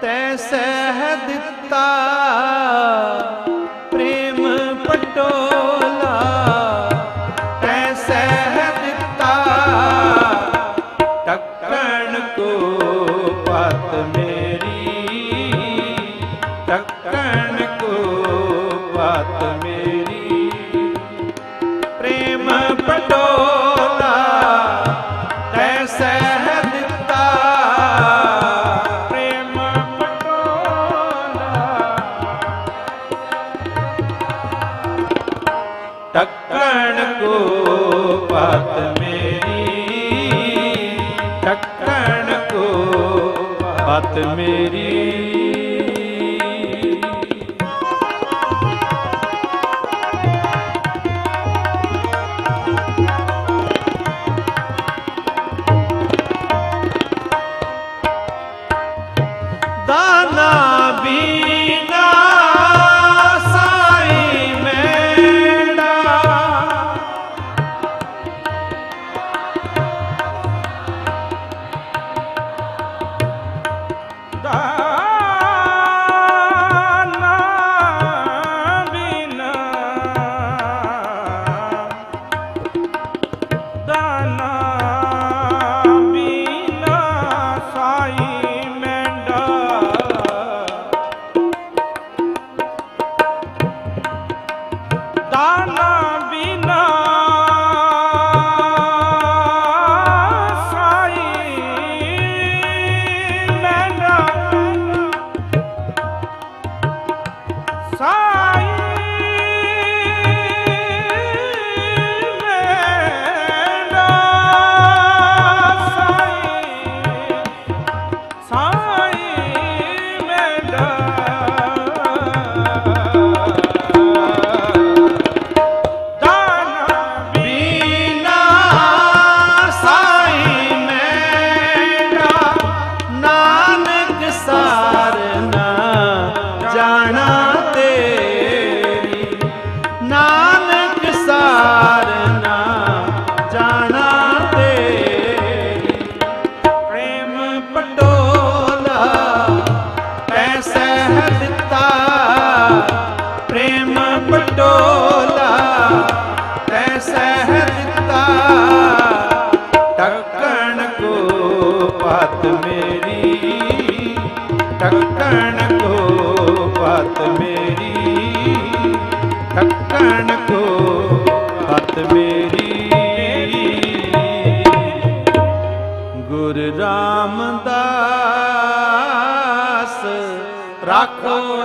ਤੈ ਸਹਿ ਦਿੱਤਾ, ਪ੍ਰੇਮ ਪਟੋਲਾ ਤੈ ਸਹਿ ਦਿੱਤਾ, ਟੱਕਣ ਕੋ ਪਤ ਮੇਰੀ। ਟੱਕਣ ਕੋ ਪਤ ਮੇਰੀ। ਪ੍ਰੇਮ ਪਟੋਲਾ ਕੋ ਪਤ ਮੇਰੀ ਟੱਕਣ ਕੋ ਪਤ ਮੇਰੀ ਜਾਣਾ ਤੇਰੀ। ਨਾਨਕ ਸਾਰਨਾ ਜਾਣਾ ਤੇਰੀ। ਪ੍ਰੇਮ ਪਟੋਲਾ ਤੈ ਸਹਿ ਦਿੱਤਾ। ਪ੍ਰੇਮ ਪਟੋਲਾ ਤੈ ਸਹਿ ਦਿੱਤਾ। ਟੱਕਣ ਕੋ ਪਤ ਮੇਰੀ। ਟੱਕਣ ਕੋ ਪਤ ਮੇਰੀ ਟੱਕਣ ਕੋ ਪਤ ਮੇਰੀ। ਗੁਰ ਰਾਮਦਾਸ ਰਾਖੋ